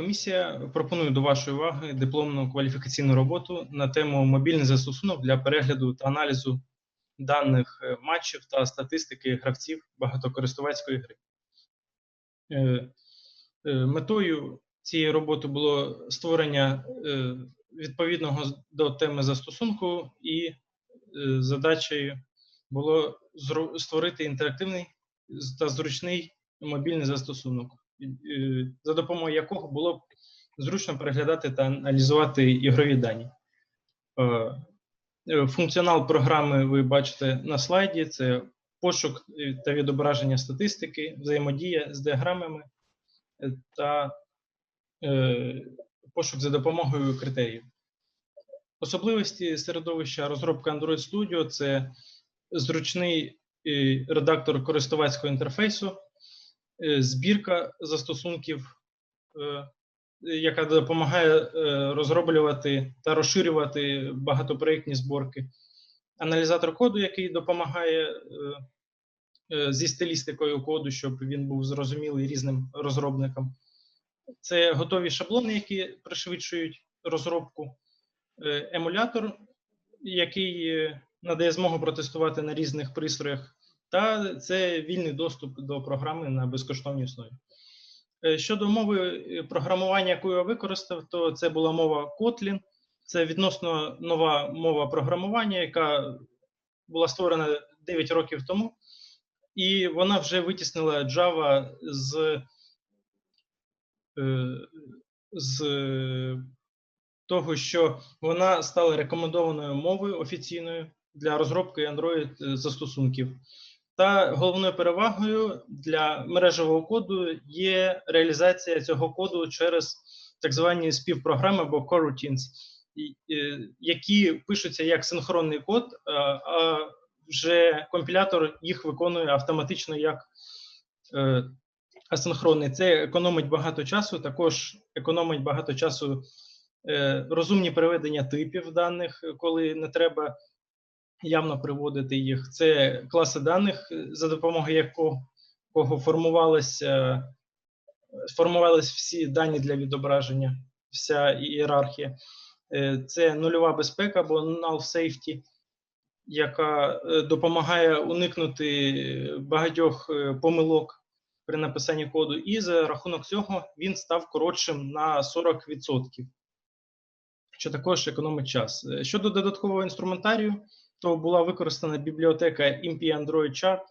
комісія пропонує до вашої уваги дипломну кваліфікаційну роботу на тему мобільний застосунок для перегляду та аналізу даних е, матчів та статистики гравців багатокористувацької гри. Е, е, Метою цієї роботи було створення відповідного до теми застосунку, і задачею було створити інтерактивний та зручний мобільний застосунок, за допомогою якого було б зручно переглядати та аналізувати ігрові дані. Е, е, Функціонал програми ви бачите на слайді: це пошук е, та відображення статистики, взаємодія з діаграмами е, та е, пошук за допомогою критеріїв. Особливості середовища розробки Android Studio це зручний е, редактор користувацького інтерфейсу, е, збірка застосунків, е, яка допомагає е, розроблювати та розширювати багатопроєктні зборки, аналізатор коду, який допомагає е, е, зі стилістикою коду, щоб він був зрозумілий різним розробникам. Це готові шаблони, які пришвидшують розробку, е, емулятор, який е, надає змогу протестувати на різних пристроях, та це вільний доступ до програми на безкоштовній основі. Е, Щодо мови е, програмування, яку я використав, то це була мова Kotlin. Це відносно нова мова програмування, яка була створена 9 років тому, і вона вже витіснила Java з, е, з того, що вона стала рекомендованою мовою офіційною для розробки Android застосунків. Та головною перевагою для мережевого коду є реалізація цього коду через так звані співпрограми або coroutines, е, які пишуться як синхронний код, а- а вже компілятор їх виконує автоматично як е, асинхронний. Це економить багато часу, також економить багато часу е, розумні переведення типів даних, коли не треба явно приводити їх. Це класи даних, е, за допомогою якого кого формувалися, всі дані для відображення, вся ієрархія. Е, Це нульова безпека або null safety, яка е, допомагає уникнути багатьох помилок при написанні коду, і за рахунок цього він став коротшим на 40%, що також економить час. Щодо додаткового інструментарію, то була використана бібліотека IMPI Android Chart,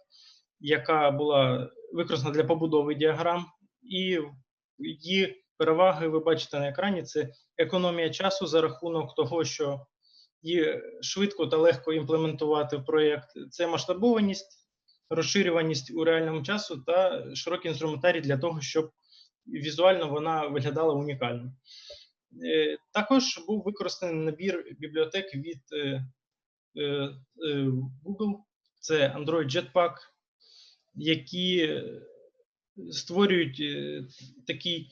яка була використана для побудови діаграм, і її переваги ви бачите на екрані: це економія часу за рахунок того, що її швидко та легко імплементувати в проєкт. Це масштабованість, розширюваність у реальному часу та широкий інструментарій для того, щоб візуально вона виглядала унікально. Е, Також був використаний набір бібліотек від е, Google, це Android Jetpack, які створюють е, такий,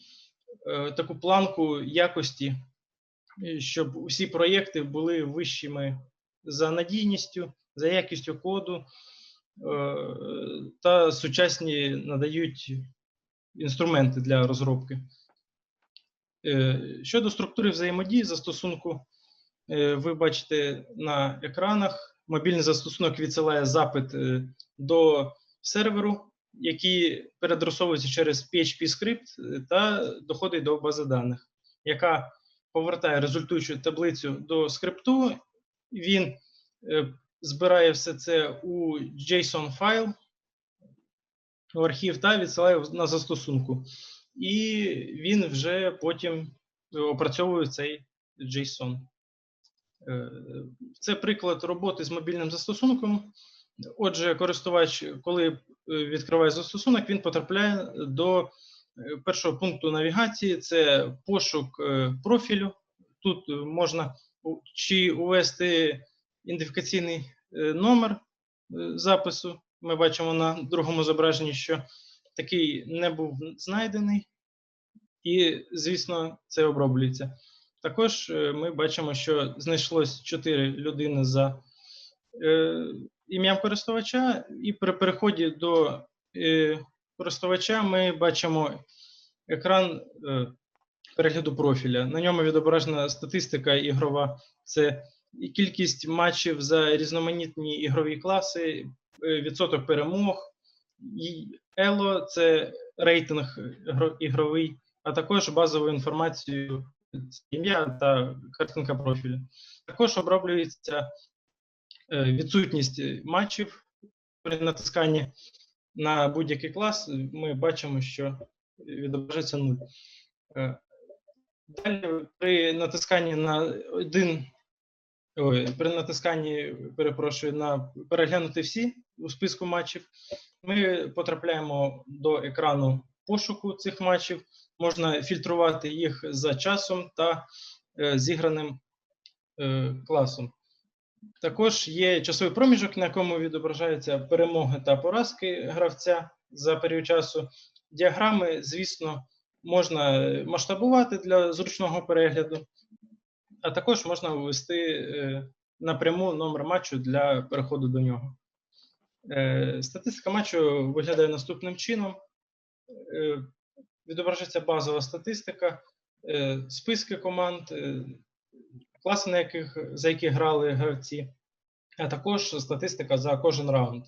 е, таку планку якості, е, щоб усі проєкти були вищими за надійністю, за якістю коду е, та сучасні надають інструменти для розробки. Е, Щодо структури взаємодії застосунку, е, ви бачите на екранах. Мобільний застосунок відсилає запит е, до серверу, який передросовується через PHP скрипт е, та доходить до бази даних, яка повертає результуючу таблицю до скрипту. Він е, збирає все це у JSON файл, у архів та відсилає на застосунку. І він вже потім опрацьовує цей JSON. Е, Це приклад роботи з мобільним застосунком. Отже, користувач, коли е, відкриває застосунок, він потрапляє до е, першого пункту навігації: це пошук профілю. Тут можна чи увести ідентифікаційний номер запису. Ми бачимо на другому зображенні, що такий не був знайдений, і, звісно, це оброблюється. Також е, ми бачимо, що знайшлось 4 людини за е, ім'ям користувача, і при переході до е, користувача ми бачимо екран е, перегляду профіля. На ньому відображена статистика ігрова. Це кількість матчів за різноманітні ігрові класи, е, відсоток перемог, Ело це рейтинг ігровий, а також базову інформацію, ім'я та картинка профілю. Також оброблюється е, відсутність матчів при натисканні на будь-який клас. Ми бачимо, що відображається 0. Далі при натисканні на один Ой, при натисканні, перепрошую, на переглянути всі у списку матчів, ми потрапляємо до екрану пошуку цих матчів. Можна фільтрувати їх за часом та е, зіграним е, класом. Також є часовий проміжок, на якому відображаються перемоги та поразки гравця за період часу. Діаграми, звісно, можна масштабувати для зручного перегляду а також можна ввести е, напряму номер матчу для переходу до нього. Е, Статистика матчу виглядає наступним чином. Е, Відображається базова статистика, е, списки команд, е, класи, на яких, за які грали гравці, а також статистика за кожен раунд.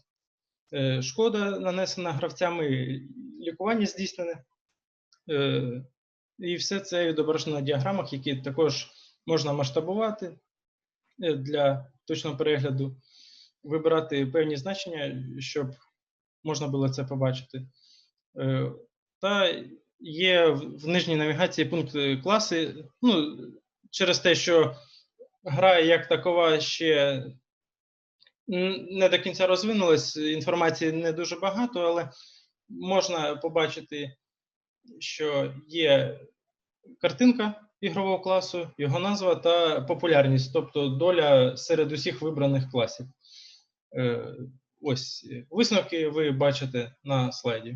Шкода нанесена гравцями, лікування здійснене. І все це відображено на діаграмах, які також можна масштабувати для точного перегляду, вибирати певні значення, щоб можна було це побачити. Е, Та є в нижній навігації пункт е, класи. Ну, через те, що гра як такова ще не до кінця розвинулась, інформації не дуже багато, але можна побачити, що є картинка ігрового класу, його назва та популярність, тобто доля серед усіх вибраних класів. Е, Ось висновки ви бачите на слайді.